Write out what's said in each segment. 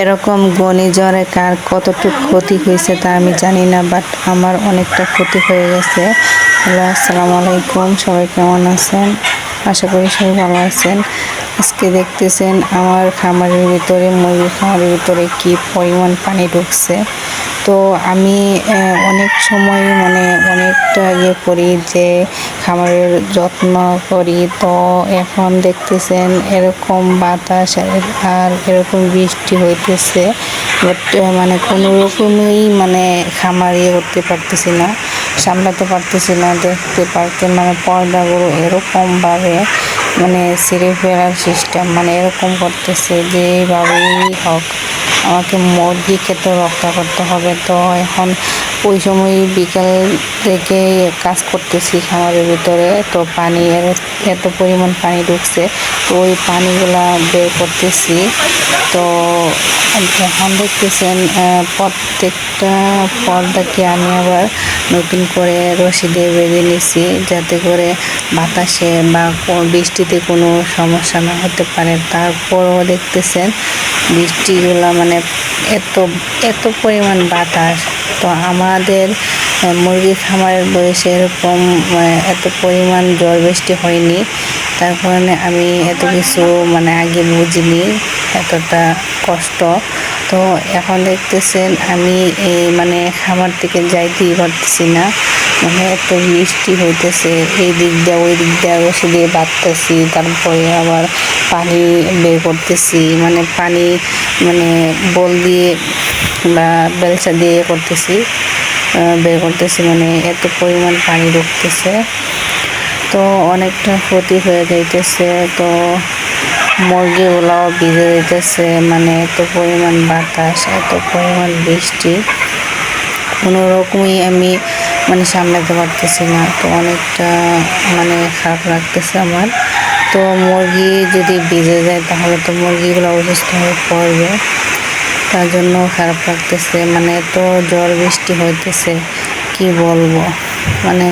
এরকম ঘূর্ণিঝড়ে কার কতটুকু ক্ষতি হয়েছে তা আমি জানি না বাট আমার অনেকটা ক্ষতি হয়ে গেছে। হ্যালো, আসসালামু আলাইকুম, সবাই কেমন আছেন? আশা করি সবাই ভালো আছেন। আজকে দেখতেছেন আমার খামারের ভিতরে, মুরগির খামারের ভিতরে কি পরিমাণ পানি ঢুকছে। তো আমি অনেক সময় মানে অনেকটা ইয়ে করি যে খামারের যত্ন করি। তো এখন দেখতেছেন এরকম বাতাস আর- এরকম বৃষ্টি হইতেছে মানে কোনো রকমই মানে খামার ইয়ে করতে পারতেছি না, সামলাতে পারতেছি না, দেখতে পারতে মানে পর্দাগুলো এরকমভাবে মানে ছিঁড়ে ফেলার সিস্টেম মানে এরকম করতেছে যেভাবেই হোক। আমাকে মুরগি খেতে রক্ষা করতে হবে। তো এখন ওই সময় বিকাল থেকে কাজ করতেছি খামারের ভিতরে। তো পানি এত পরিমাণ পানি ঢুকছে, তো ওই পানিগুলা বের করতেছি। তো এখন দেখতেছেন প্রত্যেকটা পর্দাকে আমি আবার নতুন করে রশি দিয়ে বেঁধে নিছি, যাতে করে বাতাসে বা বৃষ্টিতে কোনো সমস্যা না হতে পারে। তারপরও দেখতেছেন, বৃষ্টিগুলা মানে এত এত পরিমাণ বাতাস। তো আমাদের মুরগি খামারের বয়সে এরকম এত পরিমাণ ঝড় বৃষ্টি হয়নি। তার কারণে আমি এত কিছু মানে আগে বুঝিনি এতটা কষ্ট। তো এখন দেখতেছেন আমি এই মানে খামার থেকে যাইতেই পারতেছি না। মানে এত বৃষ্টি হইতেছে এই দিক দিয়ে ওই দিক দিয়ে রসি দিয়ে বাঁধতেছি তারপরে আবার পানি বের করতেছি মানে পানি মানে বল দিয়ে বা বেলচা দিয়ে করতেছি বের করতেছি মানে এত পরিমাণ পানি ঢুকতেছে। তো অনেকটা ক্ষতি হয়ে যাইতেছে, তো মুরগিগুলাও ভিজে যেতেছে মানে এত পরিমাণ বাতাস, এত পরিমাণ বৃষ্টি। কোনো রকমই আমি মানে সামলাতে পারতেছি না। তো অনেকটা মানে খারাপ লাগতেছে আমার। তো মুরগি যদি ভিজে যায় তাহলে তো মুরগিগুলো অসুস্থ হয়ে পড়বে। তার জন্য খারাপ লাগতেছে। মানে এত ঝড় বৃষ্টি হইতেছে, কি বলব? মানে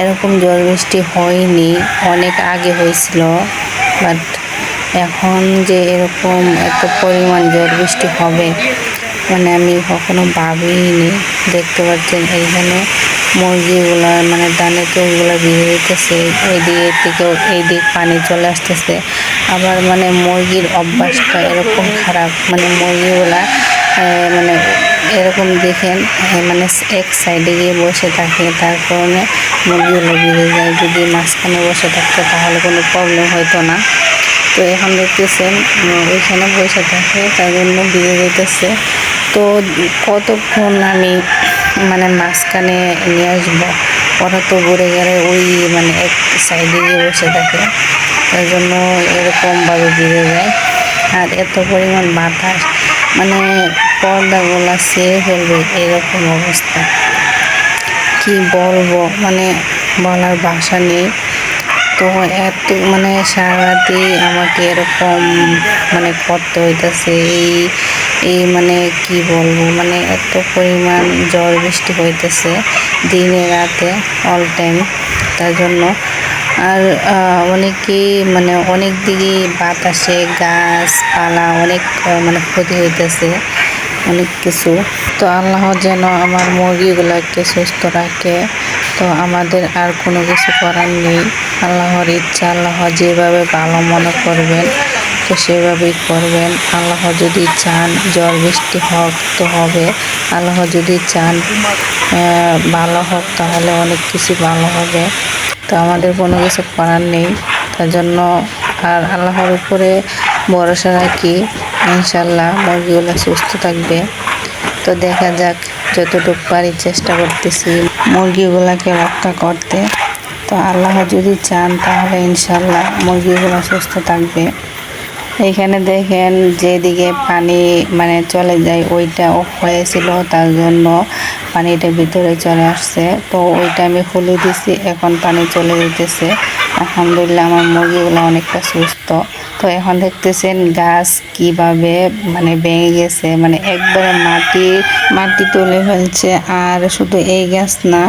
এরকম ঝড় বৃষ্টি হয়নি, অনেক আগে হয়েছিল। বাট এখন যে এরকম এত পরিমাণ ঝড় বৃষ্টি হবে মানে আমি কখনো ভাবিনি দেখতে পাচ্ছেন এইখানে মুরগিগুলা মানে দানে ওইগুলো ভিজে যেতেছে ওই দিকে থেকেও এই দিক পানি চলে আসতেছে। আবার মানে মুরগির অভ্যাসটা এরকম খারাপ মানে মুরগিগুলা মানে এরকম দেখেন মানে এক সাইডে গিয়ে বসে থাকে, তার কারণে মুরগিগুলো ভিজে যায়। যদি মাঝখানে বসে থাকতো, তাহলে কোনো প্রবলেম হতো না। তো এখন দেখতেছেন ওইখানে বসে থাকে, তার জন্য ভিজে যেতেছে। তো কতক্ষণ আমি মানে মাঝখানে নিয়ে আসব। ওরা তো ঘুরে গেলে ওই মানে এক সাইডে গিয়ে বসে থাকে। তার জন্য এরকমভাবে ভিজে যায়। আর এত পরিমাণ বাতাস মানে পর্দাগুলা ছেড়ে ফেলবে এরকম অবস্থা। কি বলব? মানে বলার ভাষা নেই। তো এত মানে সারা সারারাতি আমাকে এরকম মানে করতে হইতেছে। এই এই মানে কি বলব মানে এত পরিমাণ ঝড় বৃষ্টি হইতেছে দিনে রাতে অল টাইম তার জন্য। আর আহ, অনেকেই মানে অনেক দিকে বাতাসে গাছপালা অনেক মানে ক্ষতি হইতেছে অনেক কিছু। তো আল্লাহ যেন আমার মুরগিগুলোকে সুস্থ রাখে। তো আমাদের আর কোনো কিছু করার নেই। আল্লাহর ইচ্ছা আল্লাহ যেভাবে ভালো মনে করবেন। তো সেভাবেই করবেন। আল্লাহ যদি চান ঝড় বৃষ্টি হোক তো হবে। আল্লাহ যদি চান ভালো হোক তাহলে অনেক কিছু ভালো হবে। তো আমাদের কোনো কিছু করার নেই। তার জন্য আর আল্লাহর উপরে ভরসা রাখি। ইনশাল্লাহ মুরগিগুলো সুস্থ থাকবে। তো দেখা যাক যতটুকু পারি চেষ্টা করতেছি মুরগিগুলোকে রক্ষা করতে। তো আল্লাহ যদি চান তাহলে ইনশাল্লাহ মুরগিগুলো সুস্থ থাকবে। এইখানে দেখেন যেদিকে পানি মানে চলে যায়, ওইটা অফ হয়েছিল, তার জন্য পানিটা ভিতরে চলে আসছে। তো ওইটা আমি খুলে দিছি, এখন পানি চলে যেতেছে। আলহামদুলিল্লাহ আমার মুরগিগুলো অনেকটা সুস্থ। তো এখন দেখতেছেন গাছ কীভাবে মানে ভেঙে গেছে মানে একবারে মাটি মাটি তুলে ফেলছে, আর শুধু এই গাছ না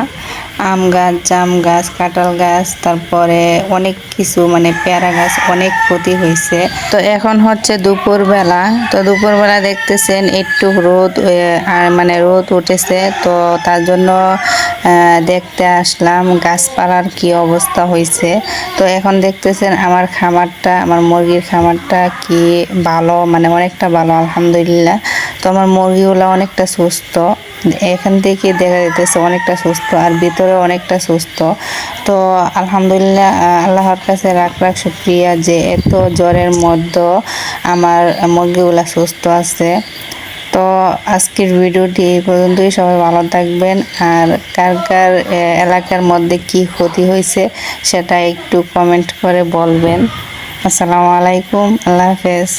আম গাছ, জাম গাছ, কাঁঠাল গাছ, তারপরে অনেক কিছু মানে পেয়ারা গাছ, অনেক ক্ষতি হয়েছে। তো এখন হচ্ছে দুপুরবেলা, তো দুপুরবেলা দেখতেছেন একটু রোদ মানে রোদ উঠেছে, তো তার জন্য দেখতে আসলাম গাছপালার কি অবস্থা হয়েছে। তো এখন দেখতেছেন আমার খামারটা, আমার মুরগির খামারটা কি ভালো মানে অনেকটা ভালো, আলহামদুলিল্লাহ। তো আমার মুরগিগুলো অনেকটা সুস্থ। এখান থেকে দেখা যাইতেছে অনেকটা সুস্থ আর ভিতরে অনেকটা সুস্থ। তো আলহামদুলিল্লাহ আল্লাহর কাছে রাখ রাখ শুক্রিয়া যে এত জ্বরের মধ্যে আমার মুরগিগুলা সুস্থ আছে। তো আজকের ভিডিওটি এই পর্যন্তই, সবাই ভালো থাকবেন। আর কার কার এলাকার মধ্যে কি ক্ষতি হয়েছে সেটা একটু কমেন্ট করে বলবেন। আসসালামু আলাইকুম, আল্লাহ হাফেজ।